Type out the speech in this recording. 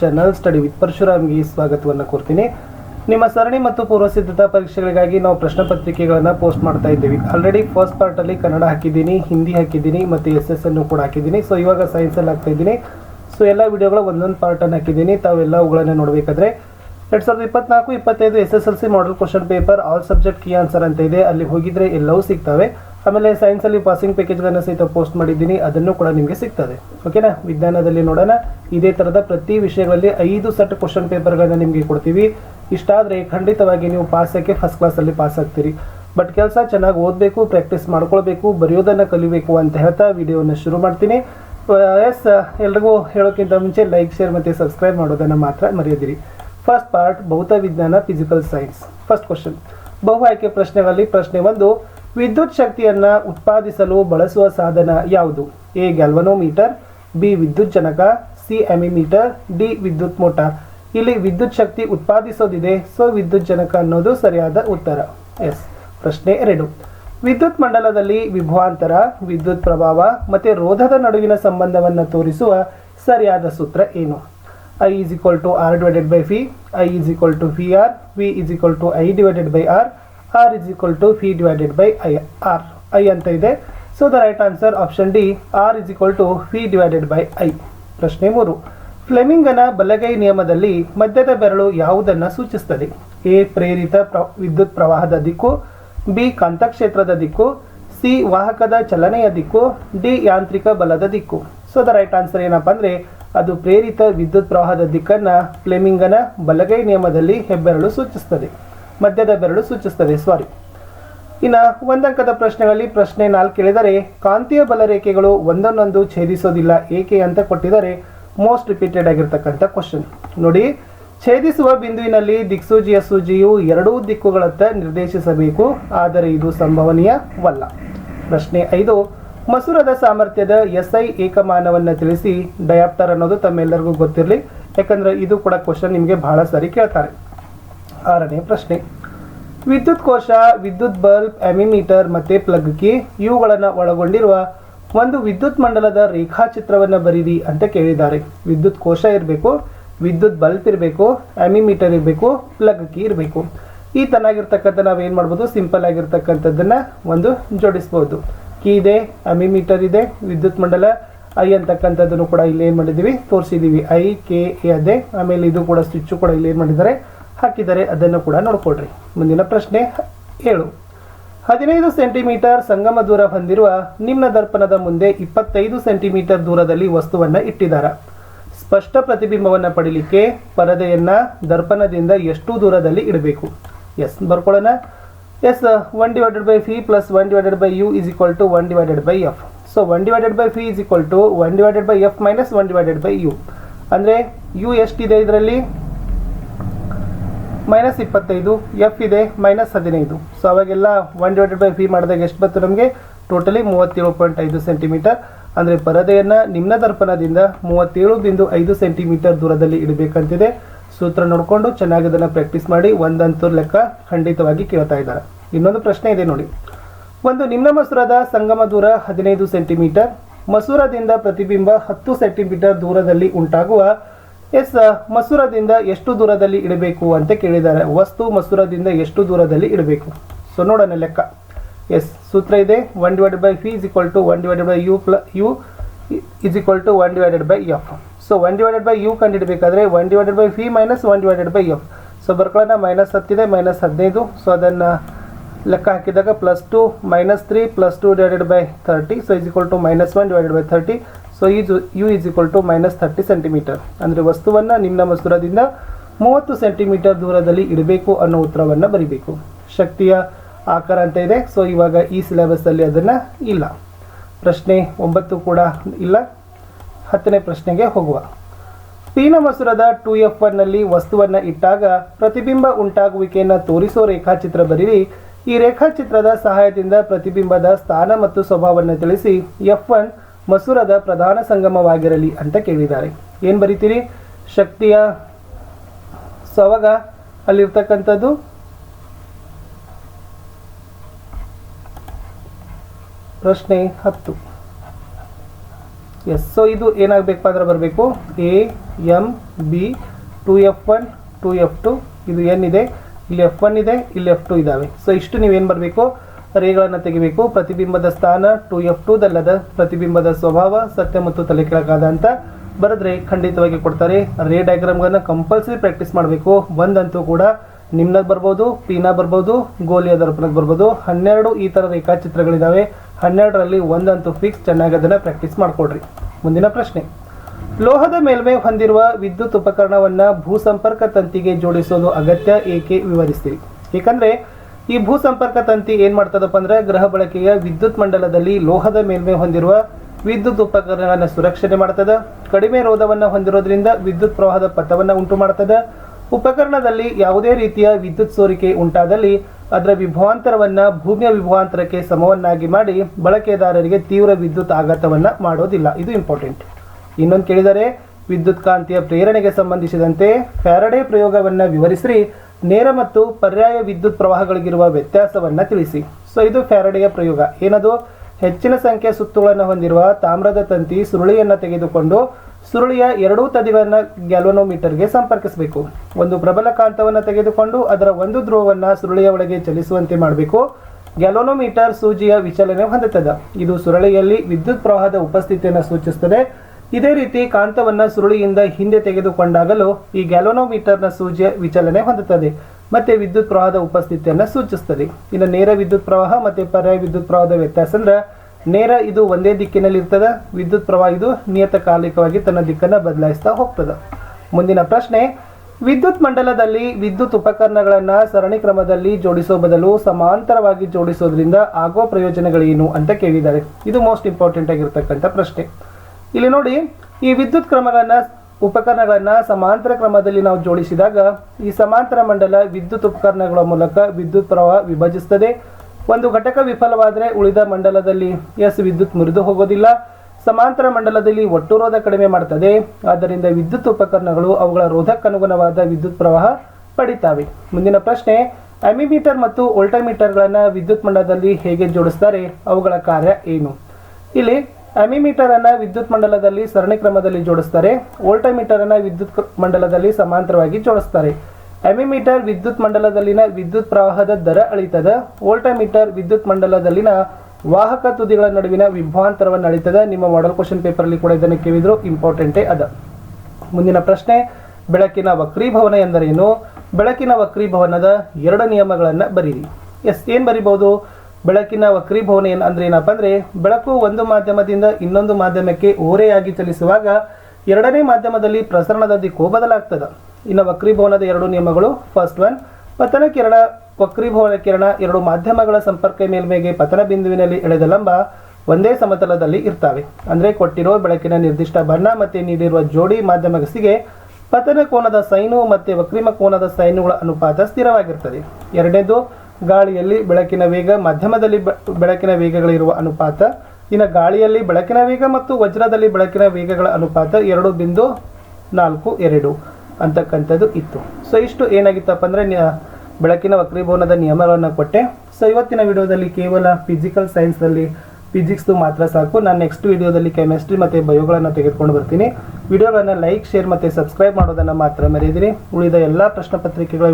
Channel study with ಪರಶುರಾಮ್ಗೆ ಸ್ವಾಗತವನ್ನು ಕೋರ್ತೀನಿ ನಿಮ್ಮ ಸರಣಿ ಮತ್ತು ಪೂರ್ವ ಸಿದ್ಧತಾ ಪರೀಕ್ಷೆಗಳಿಗಾಗಿ ನಾವು ಪ್ರಶ್ನೆ ಪತ್ರಿಕೆಗಳನ್ನು ಪೋಸ್ಟ್ ಮಾಡ್ತಾ ಇದ್ದೀವಿ. ಆಲ್ರೆಡಿ ಫಸ್ಟ್ ಪಾರ್ಟಲ್ಲಿ ಕನ್ನಡ ಹಾಕಿದ್ದೀನಿ, ಹಿಂದಿ ಹಾಕಿದ್ದೀನಿ ಮತ್ತು ಎಸ್ ಎಸ್ ಅನ್ನು ಕೂಡ ಹಾಕಿದ್ದೀನಿ. ಸೊ ಇವಾಗ ಸೈನ್ಸಲ್ಲಿ ಹಾಕ್ತಾ ಇದ್ದೀನಿ. ಸೊ ಎಲ್ಲ ವಿಡಿಯೋಗಳ ಒಂದೊಂದು ಪಾರ್ಟನ್ನು ಹಾಕಿದ್ದೀನಿ. ತಾವೆಲ್ಲ ಅವುಗಳನ್ನು ನೋಡಬೇಕಾದ್ರೆ ಎರಡು ಸಾವಿರದ ಇಪ್ಪತ್ನಾಲ್ಕು ಇಪ್ಪತ್ತೈದು S S L C model question paper all subject key answer ಅಂತ ಇದೆ. ಅಲ್ಲಿ ಹೋಗಿದ್ರೆ ಎಲ್ಲವೂ ಸಿಗ್ತವೆ. ಆಮೇಲೆ ಸೈನ್ಸಲ್ಲಿ ಪಾಸಿಂಗ್ ಪ್ಯಾಕೇಜ್ಗಳನ್ನು ಸಹಿತ ಪೋಸ್ಟ್ ಮಾಡಿದ್ದೀನಿ. ಅದನ್ನು ಕೂಡ ನಿಮಗೆ ಸಿಗ್ತದೆ. ಓಕೆನಾ ವಿಜ್ಞಾನದಲ್ಲಿ ನೋಡೋಣ. ಇದೇ ಥರದ ಪ್ರತಿ ವಿಷಯಗಳಲ್ಲಿ ಐದು ಸೆಟ್ ಕ್ವಶನ್ ಪೇಪರ್ಗಳನ್ನು ನಿಮಗೆ ಕೊಡ್ತೀವಿ. ಇಷ್ಟಾದರೆ ಖಂಡಿತವಾಗಿ ನೀವು ಪಾಸಕ್ಕೆ ಫಸ್ಟ್ ಕ್ಲಾಸಲ್ಲಿ ಪಾಸ್ ಆಗ್ತೀರಿ. ಬಟ್ ಕೆಲಸ ಚೆನ್ನಾಗಿ ಓದಬೇಕು ಪ್ರಾಕ್ಟೀಸ್ ಮಾಡ್ಕೊಳ್ಬೇಕು, ಬರೆಯೋದನ್ನು ಕಲಿಬೇಕು ಅಂತ ಹೇಳ್ತಾ ವಿಡಿಯೋನ ಶುರು ಮಾಡ್ತೀನಿ. ಎಸ್ ಎಲ್ರಿಗೂ ಹೇಳೋಕ್ಕಿಂತ ಮುಂಚೆ ಲೈಕ್ ಶೇರ್ ಮತ್ತು ಸಬ್ಸ್ಕ್ರೈಬ್ ಮಾಡೋದನ್ನು ಮಾತ್ರ ಮರೆಯದಿರಿ. ಫಸ್ಟ್ ಪಾರ್ಟ್ ಭೌತ ವಿಜ್ಞಾನ ಫಿಸಿಕಲ್ ಸೈನ್ಸ್ ಫಸ್ಟ್ ಕ್ವಶನ್ ಬಹು ಆಯ್ಕೆ ಪ್ರಶ್ನೆಗಳಲ್ಲಿ ಪ್ರಶ್ನೆ ಒಂದು, ವಿದ್ಯುತ್ ಶಕ್ತಿಯನ್ನು ಉತ್ಪಾದಿಸಲು ಬಳಸುವ ಸಾಧನ ಯಾವುದು? ಎ ಗ್ಯಾಲ್ವನೋಮೀಟರ್ ಬಿ, ವಿದ್ಯುತ್ ಜನಕ, ಸಿ ಎಮಿಮೀಟರ್ ಡಿ, ವಿದ್ಯುತ್ ಮೋಟಾರ್ ಇಲ್ಲಿ ವಿದ್ಯುತ್ ಶಕ್ತಿ ಉತ್ಪಾದಿಸೋದಿದೆ, ಸೊ ವಿದ್ಯುತ್ ಜನಕ ಅನ್ನೋದು ಸರಿಯಾದ ಉತ್ತರ. ಎಸ್. ಪ್ರಶ್ನೆ ಎರಡು. ವಿದ್ಯುತ್ ಮಂಡಲದಲ್ಲಿ ವಿಭವಾಂತರ ವಿದ್ಯುತ್ ಪ್ರಭಾವ ಮತ್ತು ರೋಧದ ನಡುವಿನ ಸಂಬಂಧವನ್ನು ತೋರಿಸುವ ಸರಿಯಾದ ಸೂತ್ರ ಏನು? I is equal to R divided by V, I is equal to VR, R V is to to I divided by R R equal to to divided divided I, I I ಅಂತ ಇದೆ. So the right answer option D R is equal to V divided by I ಪ್ರಶ್ನೆ ಮೂರು. ಫ್ಲೆಮಿಂಗನ ಬಲಗೈ ನಿಯಮದಲ್ಲಿ ಮಧ್ಯದ ಬೆರಳು ಯಾವುದನ್ನು ಸೂಚಿಸುತ್ತದೆ A ಪ್ರೇರಿತ ಪ್ರ ವಿದ್ಯುತ್ ಪ್ರವಾಹದ ದಿಕ್ಕು ಬಿ ಕಾಂತಕ್ಷೇತ್ರದ ದಿಕ್ಕು ಸಿ ವಾಹಕದ ಚಲನೆಯ ದಿಕ್ಕು ಡಿ ಯಾಂತ್ರಿಕ ಬಲದ ದಿಕ್ಕು. ಸೊ ದ ರೈಟ್ ಆನ್ಸರ್ ಏನಪ್ಪ ಅಂದರೆ ಅದು ಪ್ರೇರಿತ ವಿದ್ಯುತ್ ಪ್ರವಾಹದ ದಿಕ್ಕನ್ನು ಫ್ಲೆಮಿಂಗನ ಬಲಗೈ ನಿಯಮದಲ್ಲಿ ಹೆಬ್ಬೆರಳು ಸೂಚಿಸುತ್ತದೆ. ಮಧ್ಯದ ಬೆರಳು ಸೂಚಿಸುತ್ತದೆ. ಸಾರಿ ಇನ್ನು ಒಂದಂಕದ ಪ್ರಶ್ನೆಗಳಲ್ಲಿ ಪ್ರಶ್ನೆ ನಾಲ್ಕು ಕೇಳಿದರೆ ಕಾಂತೀಯ ಬಲರೇಖೆಗಳು ಒಂದನ್ನೊಂದು ಛೇದಿಸೋದಿಲ್ಲ ಏಕೆ ಅಂತ ಕೊಟ್ಟಿದ್ದಾರೆ ಮೋಸ್ಟ್ ರಿಪೀಟೆಡ್ ಆಗಿರ್ತಕ್ಕಂಥ ಕ್ವಶನ್. ನೋಡಿ, ಛೇದಿಸುವ ಬಿಂದುವಿನಲ್ಲಿ ದಿಕ್ಸೂಜಿಯ ಸೂಜಿಯು ಎರಡೂ ದಿಕ್ಕುಗಳತ್ತ ನಿರ್ದೇಶಿಸಬೇಕು, ಆದರೆ ಇದು ಸಂಭವನೀಯವಲ್ಲ. ಪ್ರಶ್ನೆ ಐದು ಮಸೂರದ ಸಾಮರ್ಥ್ಯದ ಎಸ್ ಐ ಏಕಮಾನವನ್ನು ತಿಳಿಸಿ ಡಯಾಪ್ಟರ್ ಅನ್ನೋದು ತಮ್ಮೆಲ್ಲರಿಗೂ ಗೊತ್ತಿರಲಿ, ಯಾಕಂದ್ರೆ ಇದು ಕೂಡ ಕ್ವಶನ್ ನಿಮಗೆ ಬಹಳ ಸರಿ ಕೇಳ್ತಾರೆ. ಆರನೇ ಪ್ರಶ್ನೆ, ವಿದ್ಯುತ್ ಕೋಶ, ವಿದ್ಯುತ್ ಬಲ್ಬ್ ಎಮಿಮೀಟರ್ ಮತ್ತು ಪ್ಲಗ್ ಕೀ ಇವುಗಳನ್ನು ಒಳಗೊಂಡಿರುವ ಒಂದು ವಿದ್ಯುತ್ ಮಂಡಲದ ರೇಖಾಚಿತ್ರವನ್ನು ಬರೀರಿ ಅಂತ ಕೇಳಿದ್ದಾರೆ. ವಿದ್ಯುತ್ ಕೋಶ ಇರಬೇಕು, ವಿದ್ಯುತ್ ಬಲ್ಬ್ ಇರಬೇಕು ಎಮಿಮೀಟರ್ ಇರಬೇಕು ಪ್ಲಗ್ ಕೀ ಇರಬೇಕು. ಈ ತನಾಗಿರ್ತಕ್ಕಂಥ ನಾವು ಏನು ಮಾಡ್ಬೋದು? ಸಿಂಪಲ್ ಆಗಿರ್ತಕ್ಕಂಥದ್ದನ್ನು ಒಂದು ಜೋಡಿಸ್ಬೋದು. ಕೀ ಇದೆ ಅಮಿಮೀಟರ್ ಇದೆ, ವಿದ್ಯುತ್ ಮಂಡಲ ಐ ಅಂತಕ್ಕಂಥದ್ದನ್ನು ಕೂಡ ಇಲ್ಲಿ ಏನು ಮಾಡಿದ್ದೀವಿ? ತೋರಿಸಿದ್ದೀವಿ. ಐ ಕೆ ಎ ಅದೇ. ಆಮೇಲೆ ಇದು ಕೂಡ ಸ್ವಿಚ್ಚು ಕೂಡ ಇಲ್ಲಿ ಏನು ಮಾಡಿದ್ದಾರೆ? ಹಾಕಿದ್ದಾರೆ. ಅದನ್ನು ಕೂಡ ನೋಡ್ಕೊಳ್ರಿ. ಮುಂದಿನ ಪ್ರಶ್ನೆ ಏಳು. ಹದಿನೈದು ಸೆಂಟಿಮೀಟರ್ ಸಂಗಮ ದೂರ ಹೊಂದಿರುವ ನಿಮ್ನ ದರ್ಪಣದ ಮುಂದೆ ಇಪ್ಪತ್ತೈದು ಸೆಂಟಿಮೀಟರ್ ದೂರದಲ್ಲಿ ವಸ್ತುವನ್ನು ಇಟ್ಟಿದ್ದಾರೆ ಸ್ಪಷ್ಟ ಪ್ರತಿಬಿಂಬವನ್ನು ಪಡಿಲಿಕ್ಕೆ ಪರದೆಯನ್ನ ದರ್ಪಣದಿಂದ ಎಷ್ಟು ದೂರದಲ್ಲಿ ಇಡಬೇಕು? ಎಸ್, ಬರ್ಕೊಳ್ಳೋಣ. Yes one divided by V plus one divided by U is equal to one divided by F so one divided by V is equal to one divided by F minus one divided by U ಅಂದರೆ U ಎಷ್ಟಿದೆ ಇದರಲ್ಲಿ? Minus ಇಪ್ಪತ್ತೈದು F ಇದೆ minus ಹದಿನೈದು. So ಅವಾಗೆಲ್ಲ one divided by ಫಿ ಮಾಡಿದಾಗ ಎಷ್ಟು ಬಂತು ನಮಗೆ? ಟೋಟಲಿ ಮೂವತ್ತೇಳು ಪಾಯಿಂಟ್ ಐದು ಸೆಂಟಿಮೀಟರ್ ಅಂದರೆ ಪರದೆಯನ್ನು ನಿಮ್ನ ದರ್ಪಣದಿಂದ ಮೂವತ್ತೇಳು ಬಿಂದು ಐದು ಸೆಂಟಿಮೀಟರ್ ದೂರದಲ್ಲಿ ಇಡಬೇಕಂತಿದೆ. ಸೂತ್ರ ನೋಡಿಕೊಂಡು ಚೆನ್ನಾಗಿ ಅದನ್ನು ಪ್ರಾಕ್ಟೀಸ್ ಮಾಡಿ ಒಂದಂತೂ ಲೆಕ್ಕ ಖಂಡಿತವಾಗಿ ಕೇಳ್ತಾ ಇದ್ದಾರೆ. ಇನ್ನೊಂದು ಪ್ರಶ್ನೆ ಇದೆ ನೋಡಿ. ಒಂದು ನಿಮ್ನ ಮಸೂರದ ಸಂಗಮ ದೂರ ಹದಿನೈದು ಸೆಂಟಿಮೀಟರ್ ಮಸೂರದಿಂದ ಪ್ರತಿಬಿಂಬ ಹತ್ತು ಸೆಂಟಿಮೀಟರ್ ದೂರದಲ್ಲಿ ಉಂಟಾಗುವ ಎಸ್ ಮಸೂರದಿಂದ ಎಷ್ಟು ದೂರದಲ್ಲಿ ಇಡಬೇಕು ಅಂತ ಕೇಳಿದ್ದಾರೆ. ವಸ್ತು ಮಸೂರದಿಂದ ಎಷ್ಟು ದೂರದಲ್ಲಿ ಇಡಬೇಕು? ಸೊ ನೋಡೋಣ ಲೆಕ್ಕ. ಎಸ್, ಸೂತ್ರ ಇದೆ. One divided by V is equal to one divided by U plus U is equal to one divided by F so one divided by U ಕಂಡುಹಿಡಬೇಕಾದ್ರೆ one divided by V minus one divided by F so ಬರ್ಕೊಳ್ಳೋಣ minus ಹತ್ತಿದೆ minus ಹದಿನೈದು. So ಅದನ್ನು ಲೆಕ್ಕ ಹಾಕಿದಾಗ plus two minus three plus two divided by thirty so is equal to minus one divided by thirty so is U is equal to minus thirty centimetre ಅಂದರೆ ವಸ್ತುವನ್ನು ನಿಮ್ಮ ಮಸೂರದಿಂದ ಮೂವತ್ತು centimetre ದೂರದಲ್ಲಿ ಇಡಬೇಕು ಅನ್ನೋ ಉತ್ತರವನ್ನು ಬರಿಬೇಕು. ಶಕ್ತಿಯ ಆಕಾರ ಅಂತ ಇದೆ. ಸೊ ಇವಾಗ ಈ ಸಿಲೆಬಸ್ಸಲ್ಲಿ ಅದನ್ನು ಇಲ್ಲ. ಪ್ರಶ್ನೆ ಒಂಬತ್ತು ಕೂಡ ಇಲ್ಲ. ಹತ್ತನೇ ಪ್ರಶ್ನೆಗೆ ಹೋಗುವ. ಪೀನ ಮಸೂರದ ಟು ಎಫ್ ಒನ್ನಲ್ಲಿ ವಸ್ತುವನ್ನು ಇಟ್ಟಾಗ ಪ್ರತಿಬಿಂಬ ಉಂಟಾಗುವಿಕೆಯನ್ನು ತೋರಿಸೋ ರೇಖಾಚಿತ್ರ ಬರೀರಿ. ಈ ರೇಖಾಚಿತ್ರದ ಸಹಾಯದಿಂದ ಪ್ರತಿಬಿಂಬದ ಸ್ಥಾನ ಮತ್ತು ಸ್ವಭಾವವನ್ನು ತಿಳಿಸಿ ಎಫ್ ಒನ್ ಮಸೂರದ ಪ್ರಧಾನ ಸಂಗಮವಾಗಿರಲಿ ಅಂತ ಕೇಳಿದ್ದಾರೆ. ಏನು ಬರೀತೀರಿ? ಶಕ್ತಿಯ ಸವಗ ಅಲ್ಲಿರ್ತಕ್ಕಂಥದ್ದು. ಪ್ರಶ್ನೆ ಹತ್ತು. ಎಸ್ ಸೊ ಇದು ಏನಾಗಬೇಕು ಅಂದರೆ ಬರಬೇಕು? A M B to F one to F two ಇದು ಏನಿದೆ? ಇಲ್ಲಿ ಎಫ್ ಒನ್ ಇದೆ, ಇಲ್ಲಿ ಎಫ್ ಟು ಇದ್ದಾವೆ ಸೊ ಇಷ್ಟು ನೀವೇನು ಬರಬೇಕು ರೇಗಳನ್ನು ತೆಗಿಬೇಕು. ಪ್ರತಿಬಿಂಬದ ಸ್ಥಾನ ಟು ಎಫ್ ಟು ದಲ್ಲದ ಪ್ರತಿಬಿಂಬದ ಸ್ವಭಾವ, ಸತ್ಯ ಮತ್ತು ತಲೆ ಕೆಳಗಾದ ಅಂತ ಬರೆದ್ರೆ ಖಂಡಿತವಾಗಿ ಕೊಡ್ತಾರೆ. ರೇ ಡಯಾಗ್ರಾಮ್ಗಳನ್ನ ಕಂಪಲ್ಸರಿ ಪ್ರಾಕ್ಟೀಸ್ ಮಾಡಬೇಕು. ಒಂದಂತೂ ಕೂಡ ನಿಮ್ನದ್ ಬರ್ಬೋದು ಪೀನಾ ಬರ್ಬೋದು, ಗೋಲಿಯ ದರ್ಪಣಕ್ಕೆ ಬರ್ಬೋದು. ಹನ್ನೆರಡು ಈ ಥರ ರೇಖಾಚಿತ್ರಗಳಿದ್ದಾವೆ ಹನ್ನೆರಡರಲ್ಲಿ ಒಂದಂತೂ ಫಿಕ್ಸ್ ಚೆನ್ನಾಗಿ ಅದನ್ನು ಪ್ರಾಕ್ಟೀಸ್ ಮಾಡಿಕೊಡ್ರಿ ಮುಂದಿನ ಪ್ರಶ್ನೆ. ಲೋಹದ ಮೇಲ್ಮೈ ಹೊಂದಿರುವ ವಿದ್ಯುತ್ ಉಪಕರಣವನ್ನ ಭೂಸಂಪರ್ಕ ತಂತಿಗೆ ಜೋಡಿಸೋದು ಅಗತ್ಯ ಏಕೆ ವಿವರಿಸ್ತೀವಿ ಏಕೆಂದರೆ, ಈ ಭೂಸಂಪರ್ಕ ತಂತಿ ಏನು ಮಾಡ್ತದಪ್ಪ ಅಂದ್ರೆ ಗ್ರಹ ಬಳಕೆಯ ವಿದ್ಯುತ್ ಮಂಡಲದಲ್ಲಿ ಲೋಹದ ಮೇಲ್ಮೈ ಹೊಂದಿರುವ ವಿದ್ಯುತ್ ಉಪಕರಣಗಳನ್ನ ಸುರಕ್ಷಣೆ ಮಾಡ್ತದೆ. ಕಡಿಮೆ ರೋಧವನ್ನ ಹೊಂದಿರೋದ್ರಿಂದ ವಿದ್ಯುತ್ ಪ್ರವಾಹದ ಪಥವನ್ನು ಉಂಟು ಮಾಡ್ತದ. ಉಪಕರಣದಲ್ಲಿ ಯಾವುದೇ ರೀತಿಯ ವಿದ್ಯುತ್ ಸೋರಿಕೆ ಉಂಟಾದಲ್ಲಿ ಅದರ ವಿಭವಾಂತರವನ್ನ ಭೂಮಿಯ ವಿಭವಾಂತರಕ್ಕೆ ಸಮವನ್ನಾಗಿ ಮಾಡಿ ಬಳಕೆದಾರರಿಗೆ ತೀವ್ರ ವಿದ್ಯುತ್ ಆಘಾತವನ್ನ ಮಾಡೋದಿಲ್ಲ. ಇದು ಇಂಪಾರ್ಟೆಂಟ್. ಇನ್ನೊಂದು ಕೇಳಿದರೆ, ವಿದ್ಯುತ್ ಕಾಂತಿಯ ಪ್ರೇರಣೆಗೆ ಸಂಬಂಧಿಸಿದಂತೆ ಫ್ಯಾರಡೆ ಪ್ರಯೋಗವನ್ನ ವಿವರಿಸಿ ನೇರ ಮತ್ತು ಪರ್ಯಾಯ ವಿದ್ಯುತ್ ಪ್ರವಾಹಗಳಿಗಿರುವ ವ್ಯತ್ಯಾಸವನ್ನ ತಿಳಿಸಿ. ಸೊ, ಇದು ಫ್ಯಾರಡೆಯ ಪ್ರಯೋಗ. ಏನದು? ಹೆಚ್ಚಿನ ಸಂಖ್ಯೆಯ ಸುತ್ತುಗಳನ್ನು ಹೊಂದಿರುವ ತಾಮ್ರದ ತಂತಿ ಸುರುಳಿಯನ್ನು ತೆಗೆದುಕೊಂಡು ಸುರುಳಿಯ ಎರಡೂ ತದಿಗಳನ್ನು ಗ್ಯಾಲ್ವನೋಮೀಟರ್ಗೆ ಸಂಪರ್ಕಿಸಬೇಕು. ಒಂದು ಪ್ರಬಲ ಕಾಂತವನ್ನು ತೆಗೆದುಕೊಂಡು ಅದರ ಒಂದು ಧ್ರುವವನ್ನು ಸುರುಳಿಯ ಒಳಗೆ ಚಲಿಸುವಂತೆ ಮಾಡಬೇಕು. ಗ್ಯಾಲೋನೋಮೀಟರ್ ಸೂಜಿಯ ವಿಚಲನೆ ಹೊಂದುತ್ತದೆ. ಇದು ಸುರುಳಿಯಲ್ಲಿ ವಿದ್ಯುತ್ ಪ್ರವಾಹದ ಉಪಸ್ಥಿತಿಯನ್ನು ಸೂಚಿಸುತ್ತದೆ. ಇದೇ ರೀತಿ ಕಾಂತವನ್ನ ಸುರುಳಿಯಿಂದ ಹಿಂದೆ ತೆಗೆದುಕೊಂಡಾಗಲೂ ಈ ಗ್ಯಾಲೋನೋಮೀಟರ್ನ ಸೂಜಿಯ ವಿಚಲನೆ ಹೊಂದುತ್ತದೆ. ಮತ್ತೆ ವಿದ್ಯುತ್ ಪ್ರವಾಹದ ಉಪಸ್ಥಿತಿಯನ್ನು ಸೂಚಿಸುತ್ತದೆ. ಇನ್ನು ನೇರ ವಿದ್ಯುತ್ ಪ್ರವಾಹ ಮತ್ತೆ ಪರ್ಯಾಯ ವಿದ್ಯುತ್ ಪ್ರವಾಹದ ವ್ಯತ್ಯಾಸ ಅಂದ್ರೆ ನೇರ ಇದು ಒಂದೇ ದಿಕ್ಕಿನಲ್ಲಿ ಇರ್ತದೆ ವಿದ್ಯುತ್ ಪ್ರವಾಹ ಇದು ನಿಯತಕಾಲಿಕವಾಗಿ ತನ್ನ ದಿಕ್ಕನ್ನು ಬದಲಾಯಿಸ್ತಾ ಹೋಗ್ತದೆ. ಮುಂದಿನ ಪ್ರಶ್ನೆ, ವಿದ್ಯುತ್ ಮಂಡಲದಲ್ಲಿ ವಿದ್ಯುತ್ ಉಪಕರಣಗಳನ್ನು ಸರಣಿ ಕ್ರಮದಲ್ಲಿ ಜೋಡಿಸೋ ಬದಲು ಸಮಾಂತರವಾಗಿ ಜೋಡಿಸೋದ್ರಿಂದ ಆಗೋ ಪ್ರಯೋಜನಗಳೇನು ಅಂತ ಕೇಳಿದ್ದಾರೆ. ಇದು ಮೋಸ್ಟ್ ಇಂಪಾರ್ಟೆಂಟ್ ಆಗಿರ್ತಕ್ಕಂಥ ಪ್ರಶ್ನೆ. ಇಲ್ಲಿ ನೋಡಿ, ಈ ವಿದ್ಯುತ್ ಕ್ರಮಗಳನ್ನ, ಉಪಕರಣಗಳನ್ನ ಸಮಾಂತರ ಕ್ರಮದಲ್ಲಿ ನಾವು ಜೋಡಿಸಿದಾಗ ಈ ಸಮಾಂತರ ಮಂಡಲ ವಿದ್ಯುತ್ ಉಪಕರಣಗಳ ಮೂಲಕ ವಿದ್ಯುತ್ ಪ್ರವಾಹ ವಿಭಜಿಸುತ್ತದೆ ಒಂದು ಘಟಕ ವಿಫಲವಾದರೆ ಉಳಿದ ಮಂಡಲದಲ್ಲಿ ಎಸ್ ವಿದ್ಯುತ್ ಮುರಿದು ಹೋಗೋದಿಲ್ಲ. ಸಮಾಂತರ ಮಂಡಲದಲ್ಲಿ ಒಟ್ಟು ರೋಧ ಕಡಿಮೆ ಮಾಡ್ತದೆ. ಆದ್ದರಿಂದ ವಿದ್ಯುತ್ ಉಪಕರಣಗಳು ಅವುಗಳ ರೋಧಕ್ಕನುಗುಣವಾದ ವಿದ್ಯುತ್ ಪ್ರವಾಹ ಪಡಿತಾವೆ. ಮುಂದಿನ ಪ್ರಶ್ನೆ, ಅಮಿಮೀಟರ್ ಮತ್ತು ವೋಲ್ಟಮೀಟರ್ಗಳನ್ನ ವಿದ್ಯುತ್ ಮಂಡಲದಲ್ಲಿ ಹೇಗೆ ಜೋಡಿಸ್ತಾರೆ? ಅವುಗಳ ಕಾರ್ಯ ಏನು? ಇಲ್ಲಿ ಅಮಿಮೀಟರ್ ಅನ್ನ ವಿದ್ಯುತ್ ಮಂಡಲದಲ್ಲಿ ಸರಣಿ ಕ್ರಮದಲ್ಲಿ ಜೋಡಿಸ್ತಾರೆ. ವೋಲ್ಟಮೀಟರ್ ಅನ್ನ ವಿದ್ಯುತ್ ಮಂಡಲದಲ್ಲಿ ಸಮಾಂತರವಾಗಿ ಜೋಡಿಸ್ತಾರೆ. ಅಮಿಮೀಟರ್ ವಿದ್ಯುತ್ ಮಂಡಲದಲ್ಲಿನ ವಿದ್ಯುತ್ ಪ್ರವಾಹದ ದರ ಅಳಿತದ ವೋಲ್ಟಮೀಟರ್ ವಿದ್ಯುತ್ ಮಂಡಲದಲ್ಲಿನ ವಾಹಕ ತುದಿಗಳ ನಡುವಿನ ವಿಭವಾಂತರವನ್ನು ಅಳಿತದ, ನಿಮ್ಮ ಮಾಡಲ್ ಕ್ವಶನ್ ಪೇಪರ್ ಅಲ್ಲಿ ಕೂಡ ಇದನ್ನು ಕೇಳಿದ್ರು ಇಂಪಾರ್ಟೆಂಟೇ ಅದ. ಮುಂದಿನ ಪ್ರಶ್ನೆ, ಬೆಳಕಿನ ವಕ್ರೀಭವನ ಎಂದರೇನು? ಬೆಳಕಿನ ವಕ್ರೀಭವನದ ಎರಡು ನಿಯಮಗಳನ್ನು ಬರೀರಿ. ಎಸ್, ಏನು ಬರಿಬೋದು ಬೆಳಕಿನ ವಕ್ರೀಭವನ ಏನು ಅಂದ್ರೆ ಏನಪ್ಪ ಅಂದರೆ, ಬೆಳಕು ಒಂದು ಮಾಧ್ಯಮದಿಂದ ಇನ್ನೊಂದು ಮಾಧ್ಯಮಕ್ಕೆ ಓರೆಯಾಗಿ ಚಲಿಸುವಾಗ ಎರಡನೇ ಮಾಧ್ಯಮದಲ್ಲಿ ಪ್ರಸರಣದ ದಿಕ್ಕು ಬದಲಾಗ್ತದೆ. ಇನ್ನು ವಕ್ರೀಭವನದ ಎರಡು ನಿಯಮಗಳು. ಫಸ್ಟ್ ಒನ್ ಪತನ ಕಿರಣ, ವಕ್ರೀಭವನ ಕಿರಣ ಎರಡು ಮಾಧ್ಯಮಗಳ ಸಂಪರ್ಕ ಮೇಲ್ಮೈಗೆ ಪತನ ಬಿಂದುವಿನಲ್ಲಿ ಎಳೆದ ಲಂಬ ಒಂದೇ ಸಮತಲದಲ್ಲಿ ಇರ್ತವೆ. ಅಂದರೆ ಕೊಟ್ಟಿರೋ ಬೆಳಕಿನ ನಿರ್ದಿಷ್ಟ ಬಣ್ಣ ಮತ್ತು ನೀಡಿರುವ ಜೋಡಿ ಮಾಧ್ಯಮಗಸಿಗೆ ಪತನ ಕೋನದ ಸೈನು ಮತ್ತು ವಕ್ರಿಮ ಕೋನದ ಸೈನುಗಳ ಅನುಪಾತ ಸ್ಥಿರವಾಗಿರ್ತದೆ. ಎರಡನೇದು, ಗಾಳಿಯಲ್ಲಿ ಬೆಳಕಿನ ವೇಗ, ಮಾಧ್ಯಮದಲ್ಲಿ ಬೆಳಕಿನ ವೇಗಗಳಿರುವ ಅನುಪಾತ. ಇನ್ನು ಗಾಳಿಯಲ್ಲಿ ಬೆಳಕಿನ ವೇಗ ಮತ್ತು ವಜ್ರದಲ್ಲಿ ಬೆಳಕಿನ ವೇಗಗಳ ಅನುಪಾತ ಎರಡು ಬಿಂದು ನಾಲ್ಕು ಎರಡು. ಅಂತಕ್ಕಂಥದ್ದು ಇತ್ತು. ಸೊ ಇಷ್ಟು ಏನಾಗಿತ್ತಪ್ಪ ಅಂದರೆ ಬೆಳಕಿನ ವಕ್ರೀಭವನದ ನಿಯಮಗಳನ್ನು ಕೊಟ್ಟೆ. ಸೊ ಇವತ್ತಿನ ವಿಡಿಯೋದಲ್ಲಿ ಕೇವಲ ಫಿಸಿಕಲ್ ಸೈನ್ಸ್ನಲ್ಲಿ ಫಿಸಿಕ್ಸ್ದು ಮಾತ್ರ ಸಾಕು. ನಾನು ನೆಕ್ಸ್ಟ್ ವಿಡಿಯೋದಲ್ಲಿ ಕೆಮಿಸ್ಟ್ರಿ ಮತ್ತು ಬಯೋಗಳನ್ನು ತೆಗೆದುಕೊಂಡು ಬರ್ತೀನಿ. ವಿಡಿಯೋಗಳನ್ನು ಲೈಕ್ ಶೇರ್ ಮತ್ತು ಸಬ್ಸ್ಕ್ರೈಬ್ ಮಾಡೋದನ್ನು ಮಾತ್ರ ಮರೆಯದಿರಿ ಉಳಿದ ಎಲ್ಲ ಪ್ರಶ್ನೆ ಪತ್ರಿಕೆಗಳ